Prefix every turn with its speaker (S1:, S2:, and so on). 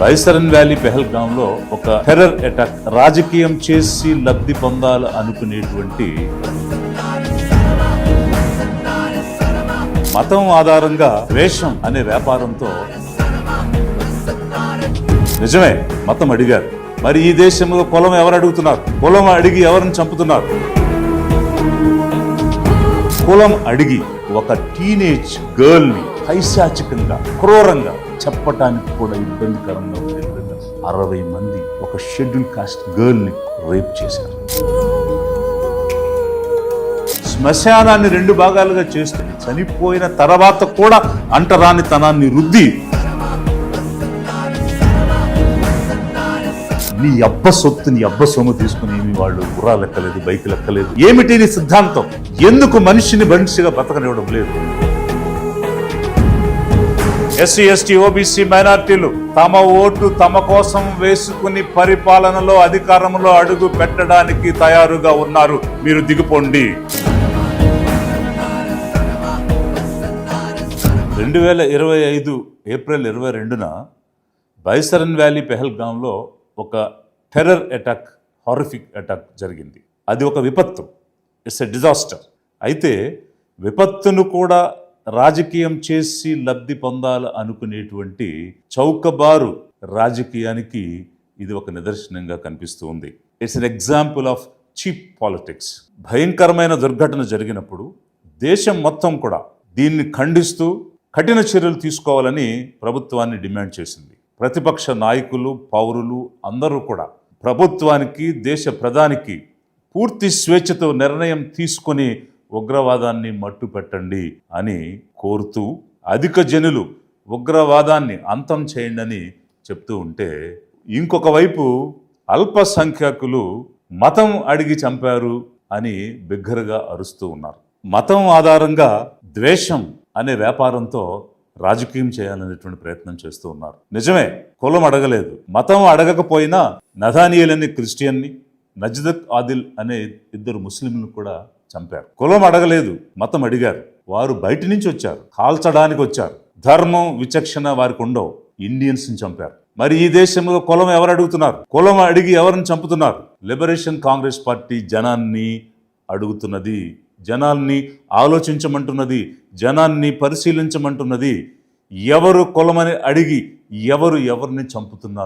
S1: రైసరన్ valley Pahalgam లో ఒక terror attack రాజకీయం చేసి లబ్ధి పొందాలి అనుకునేటువంటి మతం ఆధారంగా వేషం అనే వ్యాపారంతో నిజమే మతం అడిగారు. మరి ఈ దేశంలో కులం ఎవరు అడుగుతున్నారు? కులం అడిగి ఎవరిని చంపుతున్నారు? కులం అడిగి ఒక టీనేజ్ గర్ల్ని పైశాచికంగా క్రూరంగా చెప్పటానికి కూడా ఇబ్బందికరంగా ఉండే విధంగా అరవై మంది ఒక షెడ్యూల్ కాస్ట్ గర్ల్ని రేప్ చేశారు. శ్మశానాన్ని రెండు భాగాలుగా చేస్తుంది చనిపోయిన తర్వాత కూడా అంటరాని తనాన్ని రుద్ది నీ అబ్బ సొత్తు నీ అబ్బ సొమ్ము తీసుకుని ఏమి వాళ్ళు గుర్రా లెక్కలేదు బైక్ లెక్కలేదు. ఏమిటి నీ సిద్ధాంతం? ఎందుకు మనిషిని మనిషిగా బతకనివ్వడం లేదు? ఎస్సీ ఎస్టీ ఓబీసీ మైనార్టీలు తమ ఓటు తమ కోసం వేసుకుని పరిపాలనలో అధికారంలో అడుగు పెట్టడానికి తయారుగా ఉన్నారు. మీరు దిగుపోండి. రెండు వేల ఇరవై ఐదు ఏప్రిల్ ఇరవై రెండున బైసరన్ వ్యాలీ పెహల్గాంలో ఒక టెర్రర్ అటాక్ హారిఫిక్ అటాక్ జరిగింది. అది ఒక విపత్తు. It's a disaster. అయితే విపత్తును కూడా రాజకీయం చేసి లబ్ధి పొందాలి అనుకునేటువంటి చౌకబారు రాజకీయానికి ఇది ఒక నిదర్శనంగా కనిపిస్తూ ఉంది. It's an example of cheap politics భయంకరమైన దుర్ఘటన జరిగినప్పుడు దేశం మొత్తం కూడా దీన్ని ఖండిస్తూ కఠిన చర్యలు తీసుకోవాలని ప్రభుత్వాన్ని డిమాండ్ చేసింది. ప్రతిపక్ష నాయకులు పౌరులు అందరూ కూడా ప్రభుత్వానికి దేశ ప్రధానికి పూర్తి స్వేచ్ఛతో నిర్ణయం తీసుకొని ఉగ్రవాదాన్ని మట్టు పెట్టండి అని కోరుతూ అధిక జనులు ఉగ్రవాదాన్ని అంతం చేయండి అని చెప్తూ ఉంటే ఇంకొక వైపు అల్పసంఖ్యాకులు మతం అడిగి చంపారు అని బిగ్గరగా అరుస్తూ ఉన్నారు. మతం ఆధారంగా ద్వేషం అనే వ్యాపారంతో రాజకీయం చేయాలనేటువంటి ప్రయత్నం చేస్తూ ఉన్నారు. నిజమే కులం అడగలేదు. మతం అడగకపోయినా నథానియల్ అనే క్రిస్టియన్ని నజ్దక్ ఆదిల్ అనే ఇద్దరు ముస్లింలు కూడా చంపారు. కులం అడగలేదు మతం అడిగారు. వారు బయట నుంచి వచ్చారు కాల్చడానికి వచ్చారు. ధర్మం విచక్షణ వారికి ఉండవు ఇండియన్స్ని చంపారు. మరి ఈ దేశంలో కులం ఎవరు అడుగుతున్నారు? కులం అడిగి ఎవరిని చంపుతున్నారు? లిబరేషన్ కాంగ్రెస్ పార్టీ జనాన్ని అడుగుతున్నది జనాల్ని ఆలోచించమంటున్నది జనాన్ని పరిశీలించమంటున్నది. ఎవరు కులమని అడిగి ఎవరు ఎవరిని చంపుతున్నారు?